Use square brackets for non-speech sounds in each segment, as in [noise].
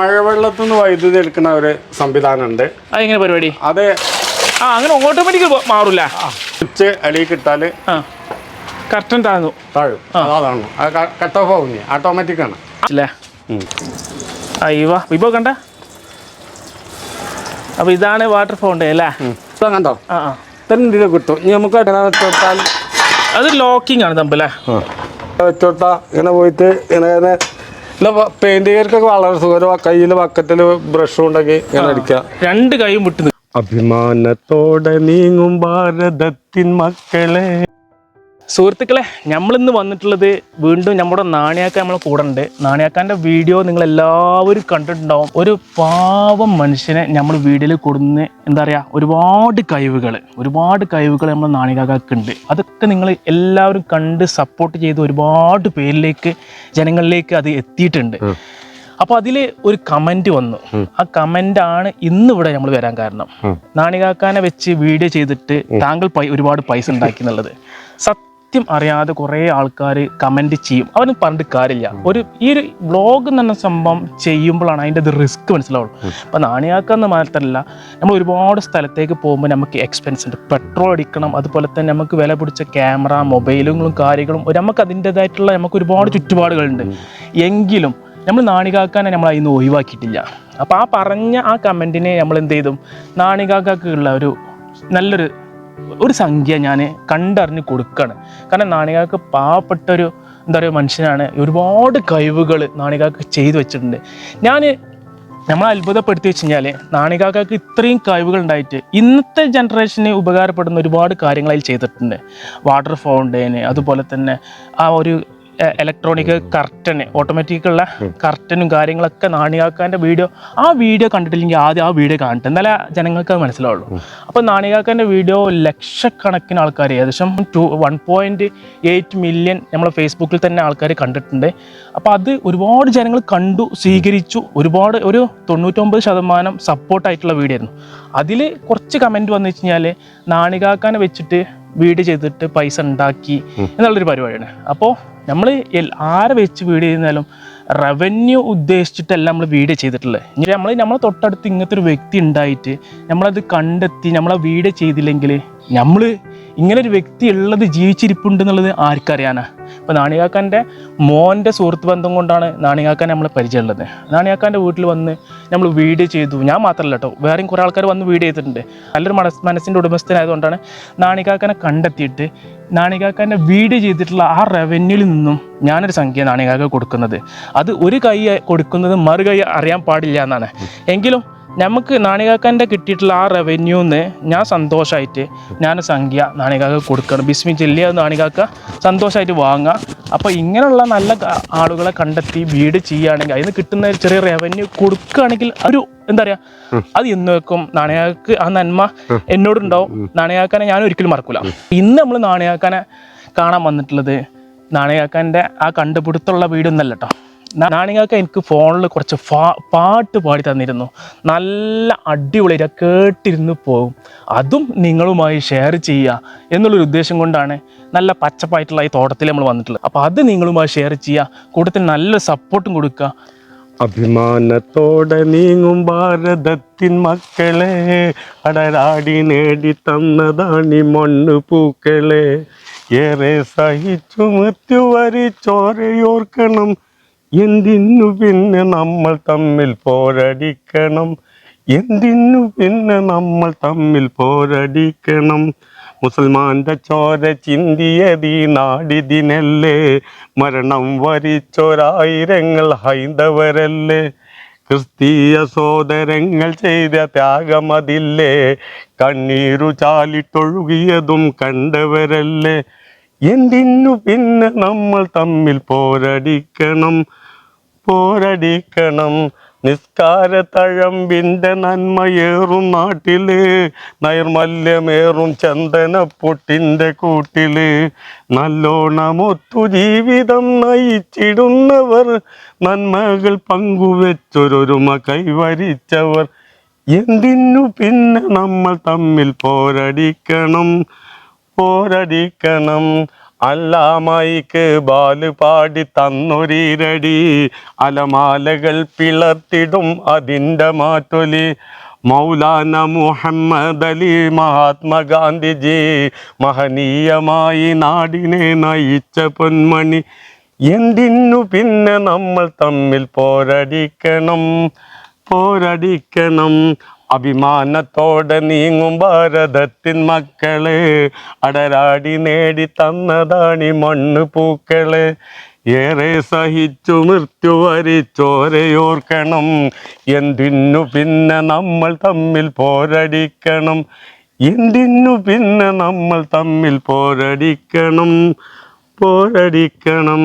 മഴവെള്ളത്തിൽ നിന്ന് വൈദ്യുതി എടുക്കുന്ന ഒരു സംവിധാനം ഉണ്ട് അതെങ്ങനെ പരിപാടി? അതെ ആ അങ്ങനെ ഓട്ടോമാറ്റിക് മാറൂല. സ്വിച്ച് അടിയിൽ ഇട്ടാൽ ആ കറക്റ്റൻ താങ്ങും താഴും. അതാണ് അത് കട്ട് ഓഫ് ആവും ഓട്ടോമാറ്റിക് ആണ്. അല്ലേ അയ്യോ വിഭവ കണ്ട? അപ്പൊ ഇതാണ് വാട്ടർ ഫൗണ്ട് അല്ലേ. കണ്ടോ? ആ ആ. കിട്ടും. ഇനി നമുക്ക് വെച്ചോട്ടാൽ അത് ലോക്കിംഗ് ആണ് തമ്പല്ലേ വെച്ചോട്ടാ ഇങ്ങനെ പോയിട്ട് ഇങ്ങനെ ഇല്ല പെയിന്റുകാർക്കൊക്കെ വളരെ സുഖം. കയ്യിൽ ബക്കറ്റിൽ ബ്രഷും ഉണ്ടെങ്കിൽ ഇങ്ങനെ അടിക്കുക രണ്ട് കൈയും വിട്ട് അഭിമാനത്തോടെ നീങ്ങും ഭാരതത്തിൻ മക്കളെ. സുഹൃത്തുക്കളെ നമ്മളിന്ന് വന്നിട്ടുള്ളത് വീണ്ടും നമ്മുടെ നാണിയാക്ക നമ്മളെ കൂടെ ഉണ്ട്. നാണിയാക്കാന്റെ വീഡിയോ നിങ്ങൾ എല്ലാവരും കണ്ടിട്ടുണ്ടാവും. ഒരു പാവം മനുഷ്യനെ നമ്മൾ വീഡിയോയിൽ കൊടുന്ന് എന്താ പറയുക ഒരുപാട് കഴിവുകൾ ഒരുപാട് കഴിവുകൾ നമ്മൾ നാണികാക്കാക്ക് ഉണ്ട്. അതൊക്കെ നിങ്ങൾ എല്ലാവരും കണ്ട് സപ്പോർട്ട് ചെയ്ത് ഒരുപാട് പേരിലേക്ക് ജനങ്ങളിലേക്ക് അത് എത്തിയിട്ടുണ്ട്. അപ്പോൾ അതിൽ ഒരു കമന്റ് വന്നു. ആ കമന്റ് ആണ് ഇന്ന് ഇവിടെ നമ്മൾ വരാൻ കാരണം. നാണികാക്കാനെ വെച്ച് വീഡിയോ ചെയ്തിട്ട് താങ്കൾ ഒരുപാട് പൈസ ഉണ്ടാക്കി എന്നുള്ളത്. സത്യം അറിയാതെ കുറേ ആൾക്കാർ കമന്റ് ചെയ്യും. അവരും പറഞ്ഞിട്ട് കാര്യമില്ല. ഒരു ഈ ഒരു വ്ളോഗ് എന്ന സംഭവം ചെയ്യുമ്പോഴാണ് അതിന്റെ അത് റിസ്ക് മനസ്സിലാവുള്ളൂ. അപ്പോൾ നാണിയാക്കാന്ന് മാത്രമല്ല നമ്മൾ ഒരുപാട് സ്ഥലത്തേക്ക് പോകുമ്പോൾ നമുക്ക് എക്സ്പെൻസ് ഉണ്ട്. പെട്രോൾ അടിക്കണം അതുപോലെ തന്നെ നമുക്ക് വില പിടിച്ച ക്യാമറ മൊബൈലുകളും കാര്യങ്ങളും ഒരു- നമുക്ക് അതിന്റെതായിട്ടുള്ള നമുക്ക് ഒരുപാട് ചുറ്റുപാടുകളുണ്ട്. എങ്കിലും നമ്മൾ നാണികാക്കാനെ നമ്മൾ അതിൽ നിന്ന് ഒഴിവാക്കിയിട്ടില്ല. അപ്പോൾ ആ പറഞ്ഞ ആ കമന്റിനെ നമ്മൾ എന്ത് ചെയ്തു? നാണികാക്കുള്ള ഒരു നല്ലൊരു ഒരു സംഖ്യ ഞാൻ കണ്ടറിഞ്ഞ് കൊടുക്കുകയാണ് കാരണം നാണികാക്ക് പാവപ്പെട്ട ഒരു എന്താ പറയുക മനുഷ്യനാണ് ഒരുപാട് കഴിവുകൾ നാണികാക്ക് ചെയ്തു വെച്ചിട്ടുണ്ട്. ഞാൻ നമ്മൾ അത്ഭുതപ്പെടുത്തി വെച്ച് കഴിഞ്ഞാൽ നാണികാക്കാക്ക് ഇത്രയും കഴിവുകൾ ഉണ്ടായിട്ട് ഇന്നത്തെ ജനറേഷന് ഉപകാരപ്പെടുന്ന ഒരുപാട് കാര്യങ്ങൾ അതിൽ ചെയ്തിട്ടുണ്ട്. വാട്ടർ ഫൗണ്ടൈന് അതുപോലെ തന്നെ ആ ഒരു ഇലക്ട്രോണിക് കർട്ടന് ഓട്ടോമാറ്റിക്കുള്ള കർട്ടനും കാര്യങ്ങളൊക്കെ നാണികാക്കാന്റെ വീഡിയോ ആ വീഡിയോ കണ്ടിട്ടില്ലെങ്കിൽ ആദ്യം ആ വീഡിയോ കാണട്ടെ. എന്നാലേ ജനങ്ങൾക്ക് അത് മനസ്സിലാവുള്ളൂ. അപ്പോൾ നാണികാക്കാന്റെ വീഡിയോ ലക്ഷക്കണക്കിന് ആൾക്കാർ ഏകദേശം two one point eight million നമ്മളെ ഫേസ്ബുക്കിൽ തന്നെ ആൾക്കാർ കണ്ടിട്ടുണ്ട്. അപ്പോൾ അത് ഒരുപാട് ജനങ്ങൾ കണ്ടു സ്വീകരിച്ചു. ഒരുപാട് ഒരു തൊണ്ണൂറ്റൊമ്പത് ശതമാനം സപ്പോർട്ടായിട്ടുള്ള വീഡിയോ ആയിരുന്നു. അതിൽ കുറച്ച് കമന്റ് വന്നു വെച്ച് കഴിഞ്ഞാൽ നാണികാക്കാനെ വെച്ചിട്ട് വീട് ചെയ്തിട്ട് പൈസ ഉണ്ടാക്കി എന്നുള്ളൊരു പരിപാടിയാണ്. അപ്പോൾ നമ്മൾ ആരെ വെച്ച് വീഡിയോ ചെയ്യുന്നാലും റവന്യൂ ഉദ്ദേശിച്ചിട്ടല്ല നമ്മൾ വീഡിയോ ചെയ്തിട്ടുള്ളത്. ഇനി നമ്മൾ നമ്മൾ തൊട്ടടുത്ത് ഇങ്ങനത്തെ ഒരു വ്യക്തി ഉണ്ടായിട്ട് നമ്മളത് കണ്ടെത്തി നമ്മളെ വീഡിയോ ചെയ്തില്ലെങ്കിൽ നമ്മൾ ഇങ്ങനെ ഒരു വ്യക്തി ഉള്ളത് ജീവിച്ചിരിപ്പുണ്ട് എന്നുള്ളത് ആർക്കറിയാനാ? അപ്പോൾ നാണികാക്കാന്റെ മോന്റെ സുഹൃത്ത് ബന്ധം കൊണ്ടാണ് നാണികാക്കാൻ നമ്മൾ പരിചയമുള്ളത്. നാണികാക്കാന്റെ വീട്ടിൽ വന്ന് നമ്മൾ വീഡിയോ ചെയ്തു. ഞാൻ മാത്രമല്ല കേട്ടോ വേറെയും കുറേ ആൾക്കാർ വന്ന് വീഡിയോ ചെയ്തിട്ടുണ്ട്. നല്ലൊരു മനസ് മനസ്സിന്റെ ഉടമസ്ഥനായതുകൊണ്ടാണ് നാണികാക്കാനെ കണ്ടെത്തിയിട്ട് നാണികാക്കാന്റെ വീഡിയോ ചെയ്തിട്ടുള്ള ആ റവന്യൂവിൽ നിന്നും ഞാനൊരു സംഖ്യ നാണികാക്ക കൊടുക്കുന്നത്. അത് ഒരു കൈ കൊടുക്കുന്നത് മറുകൈ അറിയാൻ പാടില്ല എന്നാണ്. എങ്കിലും നമുക്ക് നാണികാക്കന്റെ കിട്ടിയിട്ടുള്ള ആ റവന്യൂന്ന് ഞാൻ സന്തോഷമായിട്ട് ഞാൻ സംഖ്യ നാണികാക്ക കൊടുക്കണം. ബിസ്മി ചെല്ലിയ നാണികാക്ക സന്തോഷമായിട്ട് വാങ്ങുക അപ്പോൾ ഇങ്ങനെയുള്ള നല്ല ആളുകളെ കണ്ടെത്തി വീട് ചെയ്യുകയാണെങ്കിൽ അതിന് കിട്ടുന്ന ഒരു ചെറിയ റവന്യൂ കൊടുക്കുകയാണെങ്കിൽ ഒരു എന്താ പറയുക അത് ഇന്ന് വെക്കും. നാണയാക്ക് ആ നന്മ എന്നോടുണ്ടാവും. നാണയാക്കാനെ ഞാൻ ഒരിക്കലും മറക്കൂല. ഇന്ന് നമ്മൾ നാണയാക്കാനെ കാണാൻ വന്നിട്ടുള്ളത് നാണയാക്കാന്റെ ആ കണ്ടുപിടുത്തമുള്ള വീടൊന്നല്ല കേട്ടോ നാണികാക്ക എനിക്ക് ഫോണിൽ കുറച്ച് പാട്ട് പാടി തന്നിരുന്നു. നല്ല അടിപൊളിയായിട്ട് കേട്ടിരുന്നു പോകും. അതും നിങ്ങളുമായി ഷെയർ ചെയ്യുക എന്നുള്ളൊരു ഉദ്ദേശം കൊണ്ടാണ് നല്ല പച്ചപ്പായിട്ടുള്ള ഈ തോട്ടത്തിൽ നമ്മൾ വന്നിട്ടുള്ളത്. അപ്പോൾ അത് നിങ്ങളുമായി ഷെയർ ചെയ്യുക കൂട്ടത്തിൽ നല്ല സപ്പോർട്ടും കൊടുക്കുക അഭിമാനത്തോടെ നീങ്ങും ഭാരതത്തിൻ മക്കളെ. അടരാടി നേടി തന്നതാണി മണ്ണു പൂക്കളെ. ഏറെ സഹിച്ചു മൃത്യു വരിച്ചോരയോർക്കണം എന്തിനു പിന്നെ നമ്മൾ തമ്മിൽ പോരടിക്കണം? എന്തിന്നു പിന്നെ നമ്മൾ തമ്മിൽ പോരടിക്കണം? മുസൽമാന്റെ ചോര ചിന്തിയതീ നാടിതിനല്ലേ? മരണം വരിച്ചൊരായിരങ്ങൾ ഹൈന്ദവരല്ലേ? ക്രിസ്തീയ സോദരങ്ങൾ ചെയ്ത ത്യാഗമതില്ലേ? കണ്ണീരു ചാലിട്ടൊഴുകിയതും കണ്ടവരല്ലേ? എന്തിന്നു പിന്നെ നമ്മൾ തമ്മിൽ പോരടിക്കണം? പോരടിക്കണം. നിസ്കാര തഴമ്പിന്റെ നന്മയേറും നാട്ടിൽ നൈർമല്യമേറും ചന്ദനപ്പൊട്ടിന്റെ കൂട്ടിൽ. നല്ലോണമൊത്തു ജീവിതം നയിച്ചിടുന്നവർ നന്മകൾ പങ്കുവെച്ചൊരൊരുമ കൈവരിച്ചവർ. എന്തിനു പിന്നെ നമ്മൾ തമ്മിൽ പോരടിക്കണം? പോരടിക്കണം. അല്ലാമൈക്ക് ബാൽ പാടി തന്നൊരീരടി. അലമാലകൾ പിളർത്തിടും അതിന്റെ മാറ്റൊലി. മൗലാന മുഹമ്മദ് അലി മഹാത്മാഗാന്ധിജി മഹനീയമായി നാടിനെ നയിച്ച പൊന്മണി. എന്തിനു പിന്നെ നമ്മൾ തമ്മിൽ പോരടിക്കണം? പോരടിക്കണം. അഭിമാനത്തോടെ നീങ്ങും ഭാരതത്തിൻ മക്കൾ. അടരാടി നേടി തന്നതാണി മണ്ണ് പൂക്കൾ. ഏറെ സഹിച്ചു മൃത്യു വരിച്ചോരയോർക്കണം എന്തിനു പിന്നെ നമ്മൾ തമ്മിൽ പോരടിക്കണം? എന്തിനു പിന്നെ നമ്മൾ തമ്മിൽ പോരടിക്കണം? പോരടിക്കണം.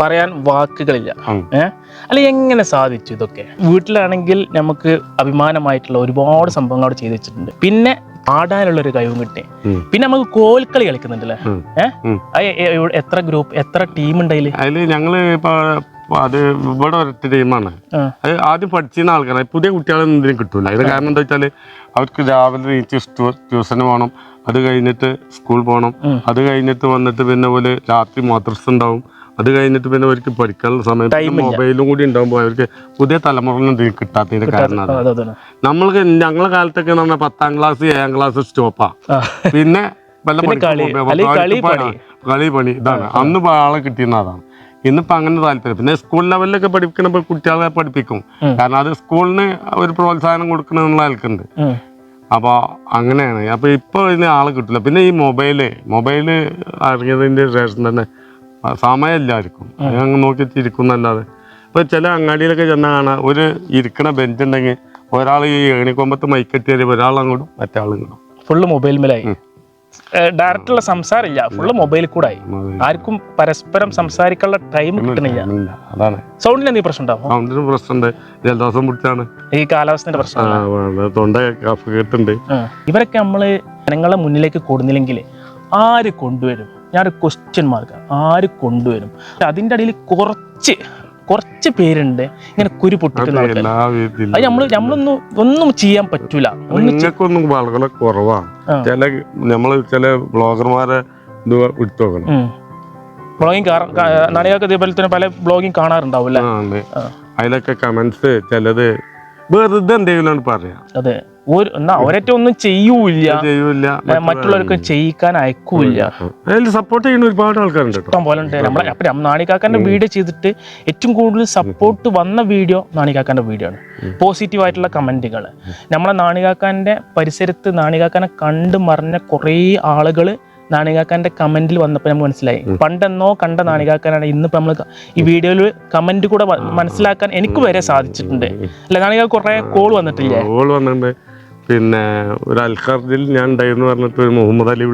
പറയാൻ വാക്കുകളില്ല. ഏഹ് അല്ല എങ്ങനെ സാധിച്ചു ഇതൊക്കെ? വീട്ടിലാണെങ്കിൽ നമുക്ക് അഭിമാനമായിട്ടുള്ള ഒരുപാട് സംഭവങ്ങൾ അവിടെ ചെയ്തു വെച്ചിട്ടുണ്ട്. പിന്നെ പാടാനുള്ള ഒരു കഴിവും കിട്ടി. പിന്നെ നമുക്ക് കോൽക്കളി കളിക്കുന്നുണ്ടല്ലേ? ഏഹ് എത്ര ഗ്രൂപ്പ് എത്ര ടീം ഉണ്ടായിൽ? അതിൽ ഞങ്ങൾ അത് ഇവിടെ ഒരൊറ്റ ടീമാണ് അത് ആദ്യം പഠിച്ചിരുന്ന ആൾക്കാരാണ് പുതിയ കുട്ടികളൊന്നും ഇതിന് കിട്ടൂല. ഇത് കാരണം എന്താ വെച്ചാൽ അവർക്ക് രാവിലെ നീച്ച് ട്യൂഷന് പോകണം അത് കഴിഞ്ഞിട്ട് സ്കൂൾ പോകണം. അത് കഴിഞ്ഞിട്ട് വന്നിട്ട് പിന്നെ പോലെ രാത്രി മദ്രസ് ഉണ്ടാവും. അത് കഴിഞ്ഞിട്ട് പിന്നെ അവർക്ക് പഠിക്കാനുള്ള സമയത്ത് മൊബൈലും കൂടി ഉണ്ടാകുമ്പോൾ അവർക്ക് പുതിയ തലമുറയൊന്നും ഇത് കിട്ടാത്തതിന്റെ കാരണം. നമ്മൾക്ക് ഞങ്ങളെ കാലത്തൊക്കെ പറഞ്ഞാൽ പത്താം ക്ലാസ് ഏഴാം ക്ലാസ് സ്റ്റോപ്പാ ആ. പിന്നെ വല്ല കളി. പണി. ഇതാണ്. അന്ന് ഇപ്പൊ ആളെ കിട്ടിയിരുന്ന അതാണ്. ഇന്നിപ്പോ അങ്ങനെ താല്പര്യം. പിന്നെ സ്കൂൾ ലെവലിലൊക്കെ പഠിക്കണപ്പോൾ കുട്ടികളെ പഠിപ്പിക്കും. കാരണം അത് സ്കൂളിന് ഒരു പ്രോത്സാഹനം കൊടുക്കണമെന്നുള്ള ആൾക്കുണ്ട് അപ്പൊ അപ്പോൾ അങ്ങനെയാണ്. അപ്പോൾ ഇപ്പോൾ ഇതിന് ആളെ കിട്ടില്ല. പിന്നെ ഈ മൊബൈൽ മൊബൈൽ ഇറങ്ങിയതിന്റെ ശേഷം തന്നെ സമയം എല്ലാവർക്കും അങ്ങ് നോക്കിയിട്ട് ഇരിക്കുന്നല്ലാതെ. ഇപ്പൊ ചില അങ്ങാടിയിലൊക്കെ ചെന്നാൽ കാണാം ഒരു ഇരിക്കണ ബെഞ്ച് ഉണ്ടെങ്കിൽ ഒരാൾ ഈ ഏണിക്കൊമ്പത്ത് മൈക്കെട്ടിയാൽ ഒരാൾ അങ്ങോട്ടും മറ്റേ ആൾ ഇങ്ങോട്ടും. ഫുള്ള് മൊബൈൽ മേലായി. ഡയറക്റ്റുള്ള സംസാരമില്ല. ഫുള്ള് മൊബൈലിൽ കൂടെ ആയി. ആർക്കും പരസ്പരം സംസാരിക്കാനുള്ള ടൈം കിട്ടുന്നില്ല. അതാണ്. സൗണ്ടിന് എന്തെങ്കിലും പ്രശ്നം ഉണ്ടാവും സൗണ്ടിന് പ്രശ്നമുണ്ട്. ജലദോഷം പിടിച്ചാണ്. ഈ കാലാവസ്ഥ പ്രശ്നം. തൊണ്ട. ഇവരൊക്കെ നമ്മൾ ജനങ്ങളെ മുന്നിലേക്ക് കൊടുന്നില്ലെങ്കിൽ ആര് കൊണ്ടുവരും? ഞാനൊരു ക്വസ്റ്റ്യൻ മാർക്ക് ആര് കൊണ്ടുവരും? അതിന്റെ ഇടയിൽ കുറച്ച് കുറച്ച് പേരുണ്ട് ഇങ്ങനെ കുരു പൊട്ടിക്കുന്ന വീട്ടിലും അത് നമ്മൾ നമ്മളൊന്നും ഒന്നും ചെയ്യാൻ പറ്റൂല. ഒന്ന് നിങ്ങൾക്കൊന്നും വളരെ കുറവാണ് ആ. ചില നമ്മൾ ചില ബ്ലോഗർമാരെ ഇത് എടുത്തു നോക്കണം ബ്ലോഗിങ് നാണികൾക്ക് ഇതേപോലെ തന്നെ പല ബ്ലോഗിങ് കാണാറുണ്ടാവും അല്ലേ? ആ, ഉണ്ട്. ആ. അതിലൊക്കെ കമന്റ്സ് ചിലത് വെറുതെ എന്തെങ്കിലും പറയാ. അതെ. ഒരു എന്നാ ഒരേറ്റ ഒന്നും ചെയ്യൂല മറ്റുള്ളവർക്ക് ചെയ്യിക്കാൻ അയക്കൂല സപ്പോർട്ട് ചെയ്യുന്ന ഒരുപാട് ആൾക്കാരുണ്ട് ഇഷ്ടം പോലെ ഉണ്ട് നമ്മളെ അപ്പൊ നാണികാക്കാന്റെ വീഡിയോ ചെയ്തിട്ട് ഏറ്റവും കൂടുതൽ സപ്പോർട്ട് വന്ന വീഡിയോ നാണികാക്കാന്റെ വീഡിയോ ആണ് പോസിറ്റീവ് ആയിട്ടുള്ള കമന്റുകൾ നമ്മളെ നാണികാക്കാന്റെ പരിസരത്ത് നാണികാക്കാനെ കണ്ടു മറിഞ്ഞ കുറേ ആളുകൾ നാണികാക്കാന്റെ കമന്റിൽ വന്നപ്പോൾ നമുക്ക് മനസ്സിലായി. പണ്ടെന്നോ കണ്ട നാണികാക്കാനാണ് ഇന്നിപ്പോ നമ്മൾ ഈ വീഡിയോയിൽ കമന്റ് കൂടെ മനസ്സിലാക്കാൻ എനിക്ക് വരെ സാധിച്ചിട്ടുണ്ട്. അല്ല നാണിക കുറെ കോൾ വന്നിട്ടില്ലേ? കോൾ വന്നിട്ടുണ്ട്. പിന്നെ ഒരു അൽഖർദിൽ ഞാൻ ഉണ്ടായിരുന്നു പറഞ്ഞിട്ട് ഒരു മുഹമ്മദ് അലി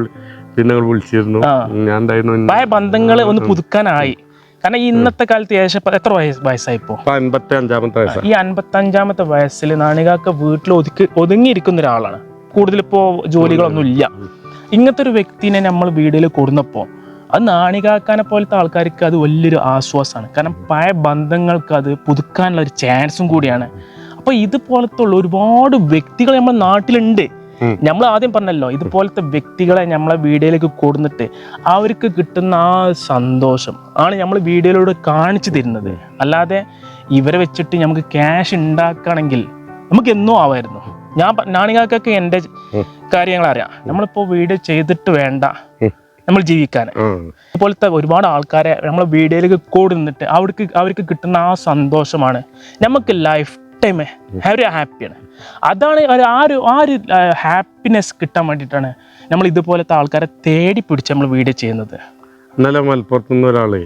പിന്നെ വിളിച്ചിരുന്നു. ഞാൻ ഉണ്ടായിരുന്നു പഴയ ബന്ധങ്ങൾ ഒന്ന് പുതുക്കാനായി. കാരണം ഈ ഇന്നത്തെ കാലത്ത് ഏകദേശം എത്ര വയസ്സ് വയസ്സായിപ്പോ? ഇപ്പൊ അൻപത്തി അഞ്ചാമത്തെ വയസ്സ് ഈ അൻപത്തഞ്ചാമത്തെ വയസ്സിൽ നാണികാക്ക വീട്ടിൽ ഒതുക്കി ഒതുങ്ങിയിരിക്കുന്ന ഒരാളാണ്. കൂടുതൽ ഇപ്പോൾ ജോലികളൊന്നും ഇല്ല. ഇങ്ങനത്തെ ഒരു വ്യക്തിനെ നമ്മൾ വീടിൽ കൊടുന്നപ്പോൾ അത് നാണികാക്കാനെ പോലത്തെ ആൾക്കാർക്ക് അത് വലിയൊരു ആശ്വാസമാണ്. കാരണം പഴയ ബന്ധങ്ങൾക്ക് അത് പുതുക്കാനുള്ള ഒരു ചാൻസും കൂടിയാണ്. അപ്പോൾ ഇതുപോലത്തെ ഉള്ള ഒരുപാട് വ്യക്തികൾ നമ്മുടെ നാട്ടിലുണ്ട്. നമ്മൾ ആദ്യം പറഞ്ഞല്ലോ ഇതുപോലത്തെ വ്യക്തികളെ നമ്മളെ വീഡിയോയിലേക്ക് കൊടുന്നിട്ട് അവർക്ക് കിട്ടുന്ന ആ സന്തോഷം ആണ് നമ്മൾ വീഡിയോയിലൂടെ കാണിച്ചു തരുന്നത്. അല്ലാതെ ഇവരെ വെച്ചിട്ട് നമുക്ക് ക്യാഷ് ഉണ്ടാക്കുകയാണെങ്കിൽ നമുക്ക് എന്നും ആവായിരുന്നു. ഞാൻ നാണികാക്കൊക്കെ എന്റെ ഉം. കാര്യങ്ങൾ അറിയാം. നമ്മളിപ്പോൾ വീഡിയോ ചെയ്തിട്ട് വേണ്ട നമ്മൾ ജീവിക്കാൻ. ഇതുപോലത്തെ ഒരുപാട് ആൾക്കാരെ നമ്മളെ വീഡിയോയിലേക്ക് കൂടുന്നിട്ട് അവർക്ക് അവർക്ക് കിട്ടുന്ന ആ സന്തോഷമാണ്. നമുക്ക് ലൈഫ് ടൈം ഒരു ഹാപ്പിയാണ് അതാണ് ഒരു ആ ഒരു ആ ഒരു ഹാപ്പിനെസ് കിട്ടാൻ വേണ്ടിയിട്ടാണ് നമ്മൾ ഇതുപോലത്തെ ആൾക്കാരെ തേടി പിടിച്ച് നമ്മൾ വീഡിയോ ചെയ്യുന്നത്. ഇന്നലെ മലപ്പുറത്ത് നിന്ന് ഒരാളെ.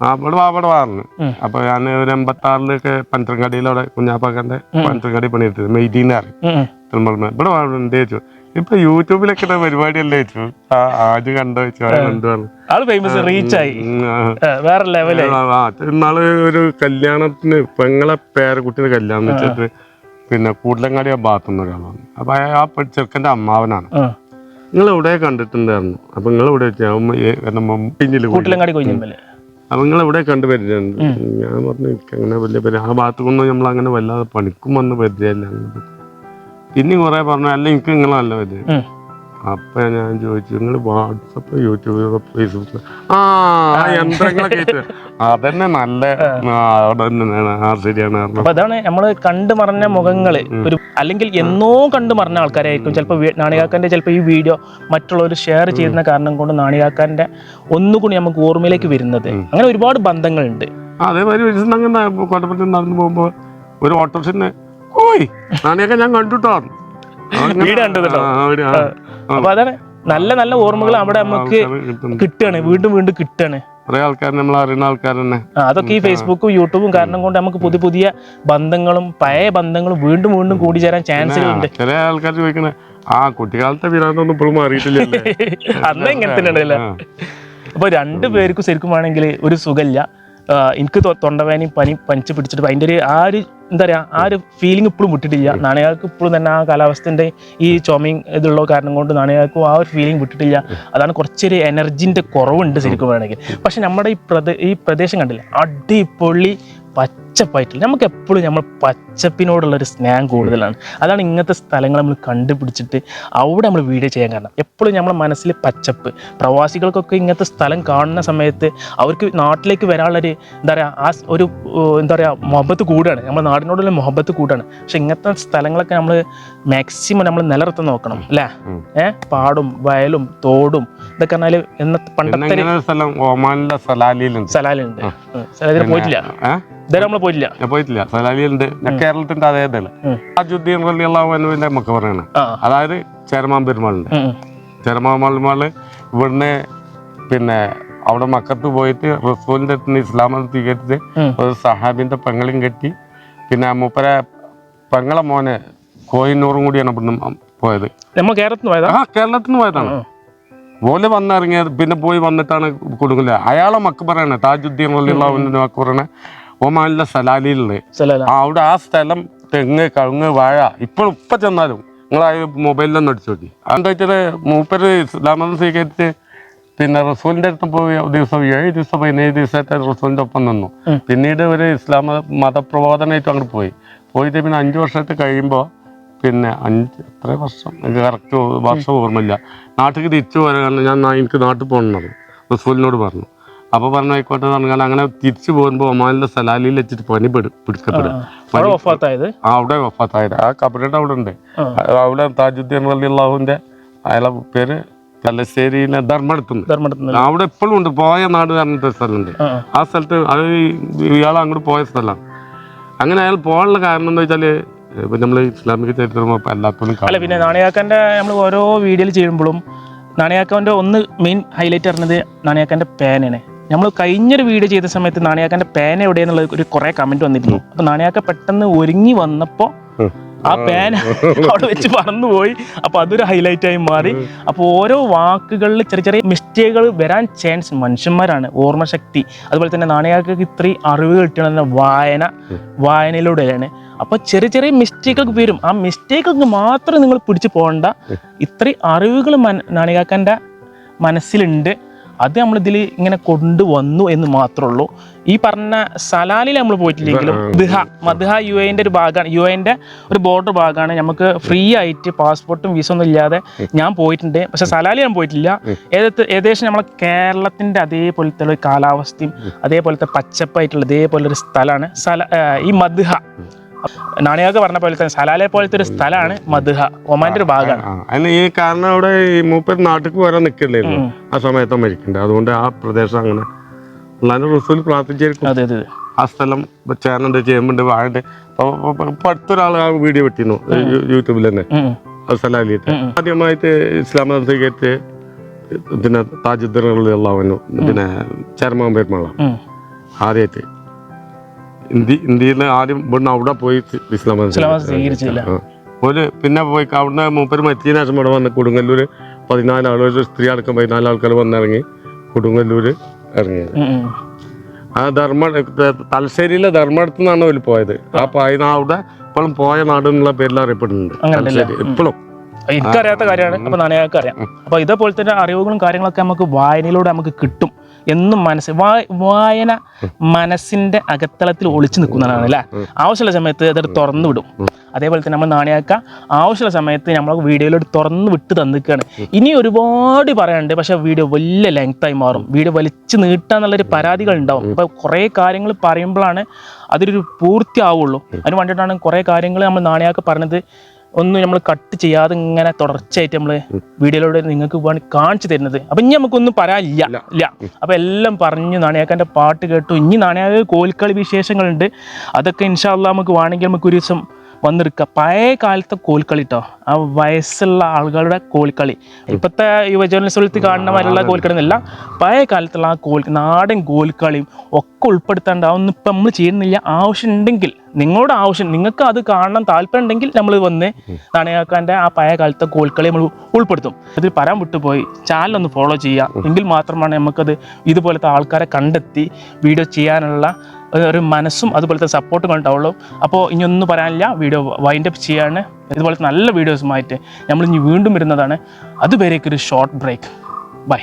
അവിടെ അവിടെ വാർന്നു അപ്പൊ ഞാൻ ഒരു എൺപത്തി ആറിലൊക്കെ പന്ത്രങ്കടിയിലവിടെ കുഞ്ഞാപ്പാക്കന്റെ പന്ത്രങ്കടി പണിയെടുത്തത്. തിരുമല ഇവിടെ ചോദിച്ചു? ഇപ്പൊ യൂട്യൂബിലൊക്കെ പരിപാടി പരിപാടിയല്ലേ ആ ആദ്യം കണ്ടോ പറഞ്ഞു ആൾ ഫേമസ് റീച്ചായി ആയി. വേറെ ലെവലായി ഇന്നാൾ ഒരു കല്യാണത്തിന് പെങ്ങളെ പേരക്കുട്ടിയുടെ കല്യാണം വെച്ചിട്ട് പിന്നെ കൂടലങ്ങാടി ആ ഭാഗത്തുനിന്ന് കാണാം. അപ്പൊ ആ- ചെറുക്കന്റെ അമ്മാവനാണ്. നിങ്ങൾ എവിടെ കണ്ടിട്ടുണ്ടായിരുന്നു? അപ്പൊ നിങ്ങൾ എവിടെ വെച്ചാൽ അപ്പൊ നിങ്ങൾ എവിടെ കണ്ടു പരിചയമുണ്ട്? ഞാൻ പറഞ്ഞു എനിക്ക് അങ്ങനെ വലിയ പരിചയം ആ ഭാഗത്തുനിന്ന് നമ്മൾ അങ്ങനെ വല്ലാതെ പണിക്കും വന്ന് പരിചയമില്ല. അങ്ങനെ. പിന്നെ കുറെ പറഞ്ഞു അല്ല എനിക്ക് നിങ്ങളല്ല ഇത്. അപ്പൊ ഞാൻ ചോദിച്ചു നിങ്ങൾ വാട്സപ്പ് യൂട്യൂബ് ഫേസ്ബുക്ക് ആ യന്ത്രങ്ങളൊക്കെ അതന്നെ നല്ല ആ, ശരിയാണ് അതാണ് നമ്മൾ കണ്ടു മറഞ്ഞ മുഖങ്ങൾ. ഒരു അല്ലെങ്കിൽ എന്നോ കണ്ടു മറഞ്ഞ ആൾക്കാരായിരിക്കും. ചിലപ്പോൾ നാണികാക്കാന്റെ ചിലപ്പോൾ ഈ വീഡിയോ മറ്റുള്ളവർ ഷെയർ ചെയ്യുന്ന കാരണം കൊണ്ട് നാണികാക്കാന്റെ ഒന്നുകൂടി നമുക്ക് ഓർമ്മയിലേക്ക് വരുന്നത്. അങ്ങനെ ഒരുപാട് ബന്ധങ്ങളുണ്ട്. അതേപോലെ നടന്നു പോകുമ്പോ ഒരു ഓട്ടോറിക്ഷനെ ഓയ് നാണിയൊക്കെ ഞാൻ കണ്ടുട്ടോ. വീട്. അപ്പൊ അതാണ് നല്ല നല്ല ഓർമ്മകൾ അവിടെ നമുക്ക്. കിട്ടുകയാണ്. വീണ്ടും വീണ്ടും കിട്ടുകയാണ്. കുറെ ആൾക്കാർ നമ്മൾ അറിയുന്ന ആൾക്കാർ തന്നെ. ആ, അതൊക്കെ ഈ ഫേസ്ബുക്കും യൂട്യൂബും കാരണം കൊണ്ട് നമുക്ക് പുതിയ പുതിയ ബന്ധങ്ങളും പഴയ ബന്ധങ്ങളും വീണ്ടും വീണ്ടും കൂടിച്ചേരാൻ ചാൻസുകളുണ്ട് ചില ആൾക്കാർ ചോദിക്കണേ ആ കുട്ടിക്കാലത്തെ വിരാന്തൊന്നും ഇപ്പോഴും മാറിയിട്ടില്ലല്ലേ? [laughs] അന്ന് ഇങ്ങനെ തന്നെ ഉണ്ടല്ലേ ആ. അപ്പൊ രണ്ടു പേർക്കും ശരിക്കും വേണമെങ്കിൽ ഒരു സുഖമില്ല. എനിക്ക് തൊണ്ടവേനയും പനി പനിച്ച് പിടിച്ചിട്ട് അതിന്റെ ഒരു ആ ഒരു എന്താ പറയുക ആ ഒരു ഫീലിംഗ് ഇപ്പോഴും വിട്ടിട്ടില്ല. നാണയാൾക്ക് ഇപ്പോഴും തന്നെ ആ കാലാവസ്ഥന്റെ ഈ ചുമയും ഇതുള്ള കാരണം കൊണ്ട് നാണയാൾക്കും ആ ഒരു ഫീലിംഗ് വിട്ടിട്ടില്ല. അതാണ് കുറച്ചൊരു എനർജിന്റെ കുറവുണ്ട് ശരിക്കും വേണമെങ്കിൽ പക്ഷെ നമ്മുടെ ഈ പ്രദേ ഈ പ്രദേശം കണ്ടില്ല? അടിപൊളി പച്ചപ്പായിട്ടില്ല. നമുക്ക് എപ്പോഴും നമ്മൾ പച്ചപ്പിനോടുള്ള ഒരു സ്നേഹം കൂടുതലാണ്. അതാണ് ഇങ്ങനത്തെ സ്ഥലങ്ങൾ നമ്മൾ കണ്ടുപിടിച്ചിട്ട് അവിടെ നമ്മൾ വീഡിയോ ചെയ്യാൻ കാരണം. എപ്പോഴും നമ്മുടെ മനസ്സിൽ പച്ചപ്പ്. പ്രവാസികൾക്കൊക്കെ ഇങ്ങനത്തെ സ്ഥലം കാണുന്ന സമയത്ത് അവർക്ക് നാട്ടിലേക്ക് വരാനുള്ളൊരു എന്താ പറയുക ആ ഒരു എന്താ പറയുക മുഹബത്ത് കൂടുകയാണ് നമ്മുടെ നാടിനോടുള്ള മുഹബത്ത് കൂടുകയാണ് പക്ഷെ ഇങ്ങനത്തെ സ്ഥലങ്ങളൊക്കെ നമ്മൾ മാക്സിമം നമ്മൾ നിലനിർത്താൻ നോക്കണം അല്ലേ? ഏഹ് പാടും വയലും തോടും ഇതൊക്കെ പറഞ്ഞാൽ ഇന്നത്തെ പണ്ടത്തെ സ്ഥലം ഒമാനിലെ സലാലിയിലുണ്ട്. സ്ഥലമുണ്ട് സലാലിൽ പോയിട്ടില്ല? ഇതുവരെ നമ്മൾ പോയിട്ടില്ല. ഞാൻ പോയിട്ടില്ല. സലാലിയിലുണ്ട് ഞാൻ കേരളത്തിന്റെ അതേ ഉം. അജുദ്ദീൻ റലി അള്ളാഹുവിന്റെ മക്ക ആ. അതായത് ചേരമാൻ പെരുമാളുണ്ട്. ചേരമാൻ പെരുമാൾ ഇവിടുന്ന് പിന്നെ അവിടെ മക്കത്ത് പോയിട്ട് റസൂലിന്റെ അടുത്ത് ഇസ്ലാം മതം സ്വീകരിച്ച്. ഒരു സഹാബിന്റെ പെങ്ങളും കെട്ടി പിന്നെ മൂപ്പര പെങ്ങളെ മോനെ കോയിന്നൂറും കൂടിയാണ് ഇവിടുന്ന് പോയത്. ആ കേരളത്തിൽ നിന്ന് പോയതാണ്. ഓൽ വന്നിറങ്ങിയത് പിന്നെ പോയി വന്നിട്ടാണ് കൊടുക്കില്ല അയാളെ മക്ക് പറയണേ താജുദ്ദീൻ മക്ക് പറയണേ ഒമാനിലെ സലാലിയിലുണ്ട്. ആ അവിടെ ആ സ്ഥലം തെങ്ങ് കഴുങ്ങ് വാഴ ഇപ്പൊ ഇപ്പൊ ചെന്നാലും നിങ്ങൾ ആ മൊബൈലിലൊന്നും അടിച്ചു നോക്കി. എന്താ വെച്ചാൽ മൂപ്പര് ഇസ്ലാമതം സ്വീകരിച്ച് പിന്നെ റസൂലിന്റെ അടുത്ത് പോയി ദിവസം ഏഴ് ദിവസം പതിനേഴ് ദിവസമായിട്ട് റസൂലിന്റെ ഒപ്പം നിന്നു. പിന്നീട് ഒരു ഇസ്ലാം മത മതപ്രബോധനമായിട്ട് അങ്ങോട്ട് പോയി. പോയിട്ട് പിന്നെ അഞ്ച് വർഷമായിട്ട് കഴിയുമ്പോൾ പിന്നെ അഞ്ച് എത്ര വർഷം? എനിക്ക് കറക്റ്റ് വർഷം ഓർമ്മയില്ല. നാട്ടിലേക്ക് തിരിച്ചു പോരാൻ ഞാൻ എനിക്ക് നാട്ടിൽ പോകണമെന്നത് റസൂലിനോട് പറഞ്ഞു. അപ്പോൾ പറഞ്ഞു ആയിക്കോട്ടെ എന്ന് പറഞ്ഞാൽ അങ്ങനെ തിരിച്ചു പോകുമ്പോൾ ഒമാനിലെ സലാലിയിൽ വെച്ചിട്ട് പനി പെടും പിടിക്കപ്പെടും. അവിടെ വഫാത്തായത്? ആ കബറിയുടെ അവിടെ ഉണ്ട്. അവിടെ താജുദ്ദീൻ അലി അയാളെ പേര് തലശ്ശേരിയിലെ ധർമ്മടത്തുനിന്ന് അവിടെ ഇപ്പോഴും ഉണ്ട്. പോയ നാട് പറഞ്ഞിട്ട് സ്ഥലമുണ്ട്. ആ, സ്ഥലത്ത് അത് ഇയാൾ അങ്ങോട്ട് പോയ സ്ഥലമാണ്. അങ്ങനെ അയാൾ പോകാനുള്ള കാരണം എന്താ വെച്ചാൽ നമ്മൾ നമ്മൾ ഇസ്ലാമിക ചരിത്രം അല്ല പിന്നെ നാണയാക്കന്റെ നമ്മൾ ഓരോ വീഡിയോയിൽ ചെയ്യുമ്പോഴും നാണയാക്കന്റെ ഒന്ന് മെയിൻ ഹൈലൈറ്റ് പറഞ്ഞത് നാണയാക്കന്റെ പേനാണ് നമ്മൾ കഴിഞ്ഞൊരു വീഡിയോ ചെയ്ത സമയത്ത് നാണയാക്കാന്റെ പേന എവിടെയെന്നുള്ള ഒരു കുറെ കമന്റ് വന്നിരുന്നു. അപ്പൊ നാണയാക്ക പെട്ടെന്ന് ഒരുങ്ങി വന്നപ്പോ ആ പേന അവിടെ വെച്ച് പറന്നുപോയി. അപ്പൊ അതൊരു ഹൈലൈറ്റ് ആയി മാറി. അപ്പൊ ഓരോ വാക്കുകളിൽ ചെറിയ ചെറിയ മിസ്റ്റേക്കുകൾ വരാൻ ചാൻസ് മനുഷ്യന്മാരാണ്. ഓർമ്മശക്തി. അതുപോലെ തന്നെ നാണയാക്കൾക്ക് ഇത്രയും അറിവ് കിട്ടണമെന്ന വായന വായനയിലൂടെയാണ്. അപ്പൊ ചെറിയ ചെറിയ മിസ്റ്റേക്കൊക്കെ വരും. ആ മിസ്റ്റേക്കൊക്കെ മാത്രം നിങ്ങൾ പിടിച്ചു പോകണ്ട. ഇത്രയും അറിവുകൾ മൻ നാണികാക്കന്റെ മനസ്സിലുണ്ട്. അത് നമ്മൾ ഇതിൽ ഇങ്ങനെ കൊണ്ടുവന്നു എന്ന് മാത്രമേ ഉള്ളൂ ഈ പറഞ്ഞ സലാലിൽ നമ്മൾ പോയിട്ടില്ലെങ്കിലും ദിഹ മദ്ഹ യു എന്റെ ഒരു ഭാഗമാണ് യു എന്റെ ഒരു ബോർഡർ ഭാഗമാണ് നമുക്ക് ഫ്രീ ആയിട്ട് പാസ്പോർട്ടും വിസ ഒന്നും ഇല്ലാതെ ഞാൻ പോയിട്ടുണ്ട്. പക്ഷെ സലാലി ഞാൻ പോയിട്ടില്ല. ഏകദേശം ഏകദേശം നമ്മളെ കേരളത്തിന്റെ അതേപോലത്തെ ഒരു കാലാവസ്ഥയും അതേപോലത്തെ പച്ചപ്പായിട്ടുള്ള ഇതേപോലെ ഒരു സ്ഥലമാണ് സല ഈ മദ്ഹ. നാണിയാക്ക് പറഞ്ഞ പോലെ തന്നെ സലാലെ പോലത്തെ ഒരു സ്ഥലമാണ് മധുഹ ഒമാന്റെ ഒരു ഭാഗമാണ് അതിന് ഈ കാരണം അവിടെ ഈ മൂപ്പർ നാട്ടിലേക്ക് വരാൻ നിൽക്കില്ലായിരുന്നു ആ സമയത്ത് മരിക്കണ്ടേ അതുകൊണ്ട് ആ പ്രദേശം അങ്ങനെ അല്ലാതെ റസൂൽ പ്രാർത്ഥിച്ചായിരിക്കും അതെ അതെ ആ സ്ഥലം ചേർന്നുണ്ട് ചേമ്പുണ്ട് വാഴണ്ട്. ഇപ്പൊ- അടുത്തൊരാൾ ആ വീഡിയോ വിട്ടിരുന്നു. യൂട്യൂബിൽ തന്നെ. സലാലിയിട്ട്. ആദ്യമായിട്ട് ഇസ്ലാം സ്വീകരിച്ച് പിന്നെ താജുദ്ദീനുള്ളവനു പിന്നെ ചരമാൻ പെരുമാള. ആദ്യമായിട്ട്. ഇന്ത്യയിൽ ആദ്യം ഇവിടുന്ന് അവിടെ പോയി ഇസ്ലാം മതം സ്വീകരിച്ചില്ല. പിന്നെ പോയി അവിടുന്ന് മൂപ്പര് മരിച്ചതിന് ശേഷം ഇവിടെ വന്ന് കൊടുങ്ങല്ലൂര് പതിനാല് ആളുകൾ ഒരു സ്ത്രീ അടക്കം പതിനാല് ആൾക്കാർ വന്നിറങ്ങി കൊടുങ്ങല്ലൂര് ഇറങ്ങി. ആ ധർമ്മ തലശ്ശേരിയിലെ ധർമ്മടത്തു നിന്നാണ് അവർ പോയത്. ആ പോയ അവിടെ ഇപ്പോഴും പോയ നാട് എന്നുള്ള പേരിൽ അറിയപ്പെടുന്നുണ്ട്. തലശ്ശേരി ഇപ്പോഴും. എനിക്കറിയാത്ത കാര്യമാണ്. അപ്പൊ നാണയാക്ക് അറിയാം. അപ്പൊ ഇതേപോലെ തന്നെ അറിവുകളും കാര്യങ്ങളൊക്കെ നമുക്ക് വായനയിലൂടെ നമുക്ക് കിട്ടും. എന്നും മനസ്സ് വായന മനസ്സിന്റെ അകത്തളത്തിൽ ഒളിച്ചു നിൽക്കുന്നതാണ് അല്ലേ? ആവശ്യമുള്ള സമയത്ത് അതൊരു തുറന്നു വിടും. അതേപോലെ തന്നെ നമ്മൾ നാണയാക്ക ആവശ്യമുള്ള സമയത്ത് നമ്മൾ വീഡിയോയിലോട്ട് തുറന്ന് വിട്ട് തന്നിക്കുകയാണ് ഇനി ഒരുപാട് പറയാനുണ്ട് പക്ഷെ വീഡിയോ വലിയ ലെങ്ത് ആയി മാറും. വീഡിയോ വലിച്ചു നീട്ടാന്നുള്ളൊരു പരാതികൾ ഉണ്ടാവും. അപ്പൊ കുറേ കാര്യങ്ങൾ പറയുമ്പോഴാണ് അതൊരു പൂർത്തിയാവുള്ളൂ. അതിന് വേണ്ടിയിട്ടാണ് കുറേ കാര്യങ്ങൾ നമ്മൾ നാണയാക്ക പറഞ്ഞത്. ഒന്നും നമ്മൾ കട്ട് ചെയ്യാതെ ഇങ്ങനെ തുടർച്ചയായിട്ട് നമ്മൾ വീഡിയോയിലൂടെ നിങ്ങൾക്ക് കാണിച്ചു തരുന്നത്. അപ്പൊ ഇനി നമുക്കൊന്നും പറയാനില്ല. ഇല്ല. അപ്പൊ എല്ലാം പറഞ്ഞു നാണയാക്കാന്റെ പാട്ട് കേട്ടു. ഇനി നാണയാക്കോൽക്കളി വിശേഷങ്ങളുണ്ട്. അതൊക്കെ ഇൻഷാല്ല നമുക്ക് വേണമെങ്കിൽ നമുക്ക് ഒരു ദിവസം വന്നെടുക്കുക പഴയ കാലത്തെ കോൽക്കളി കേട്ടോ ആ വയസ്സുള്ള ആളുകളുടെ കോൽക്കളി. ഇപ്പോഴത്തെ യുവജനോത്സവത്തിൽ കാണുന്ന മാതിരിയുള്ള കോൽക്കളി എന്നല്ല പഴയ കാലത്തുള്ള ആ കോൽ നാടൻ കോൽക്കളിയും ഒക്കെ ഉൾപ്പെടുത്താണ്ട് അതൊന്നും ഇപ്പം നമ്മൾ ചെയ്യുന്നില്ല. ആവശ്യം ഉണ്ടെങ്കിൽ നിങ്ങളുടെ ആവശ്യം നിങ്ങൾക്ക് അത് കാണാൻ താല്പര്യം ഉണ്ടെങ്കിൽ നമ്മൾ വന്ന് നാണയാക്കാന്റെ ആ പഴയ കാലത്തെ കോൽക്കളി നമ്മൾ ഉൾപ്പെടുത്തും. അതിൽ പരാൻ വിട്ടുപോയി. ചാനൽ ഒന്ന് ഫോളോ ചെയ്യുക. എങ്കിൽ മാത്രമാണ് നമുക്കത് ഇതുപോലത്തെ ആൾക്കാരെ കണ്ടെത്തി വീഡിയോ ചെയ്യാനുള്ള ഒരു മനസ്സും അതുപോലത്തെ സപ്പോർട്ടും ഉണ്ടാവുള്ളൂ അപ്പോൾ ഒന്നും പറയാനില്ല. വീഡിയോ വൈൻഡ് അപ്പ് ചെയ്യാണ്. ഇതുപോലത്തെ നല്ല വീഡിയോസുമായിട്ട് നമ്മൾ ഇനി വീണ്ടും വരുന്നതാണ്. അതുവരേക്കൊരു ഷോർട്ട് ബ്രേക്ക് ബൈ